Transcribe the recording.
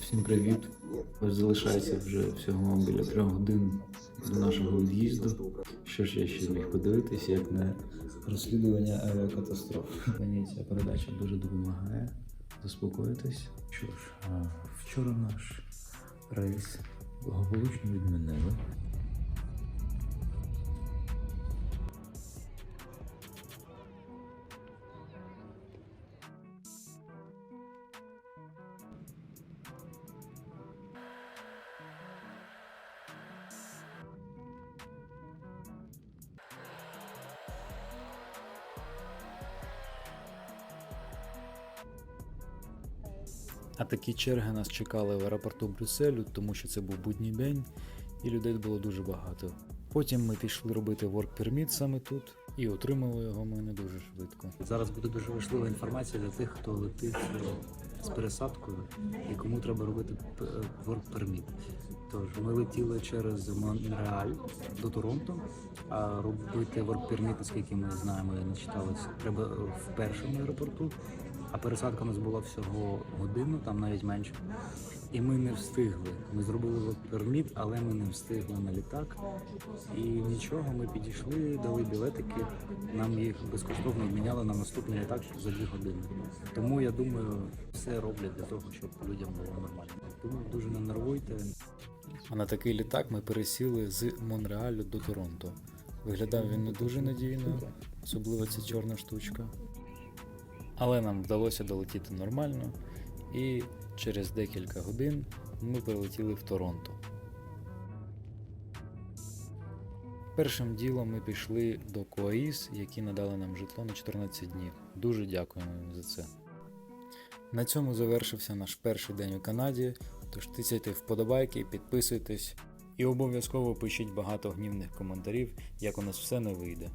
Всім привіт. Ось залишається вже всього біля трьох годин до нашого від'їзду. Що ж я ще міг подивитися, як на розслідування авіакатастроф. Мені ця передача дуже допомагає заспокоїтись. Що ж, вчора наш рейс благополучно відмінили. А такі черги нас чекали в аеропорту Брюсселю, тому що це був будній день, і людей було дуже багато. Потім ми пішли робити work permit саме тут, і отримали його ми не дуже швидко. Зараз буде дуже важлива інформація для тих, хто летить з пересадкою і кому треба робити work permit. Тож ми летіли через Монреаль до Торонто, а робити work permit, наскільки ми знаємо, і не читалося, треба в першому аеропорту. А пересадка у нас була всього годину, там навіть менше. І ми не встигли. Ми зробили permit, але ми не встигли на літак. І нічого, ми підійшли, дали білетики, нам їх безкоштовно обміняли на наступний літак за дві години. Тому я думаю, все роблять для того, щоб людям було нормально. Тому дуже не нервуйте. А на такий літак ми пересіли з Монреалю до Торонто. Виглядав він не дуже надійно, особливо ця чорна штучка. Але нам вдалося долетіти нормально, і через декілька годин ми прилетіли в Торонто. Першим ділом ми пішли до Коаїс, які надали нам житло на 14 днів. Дуже дякуємо їм за це. На цьому завершився наш перший день у Канаді. Тож тицяйте вподобайки, підписуйтесь і обов'язково пишіть багато гнівних коментарів, як у нас все не вийде.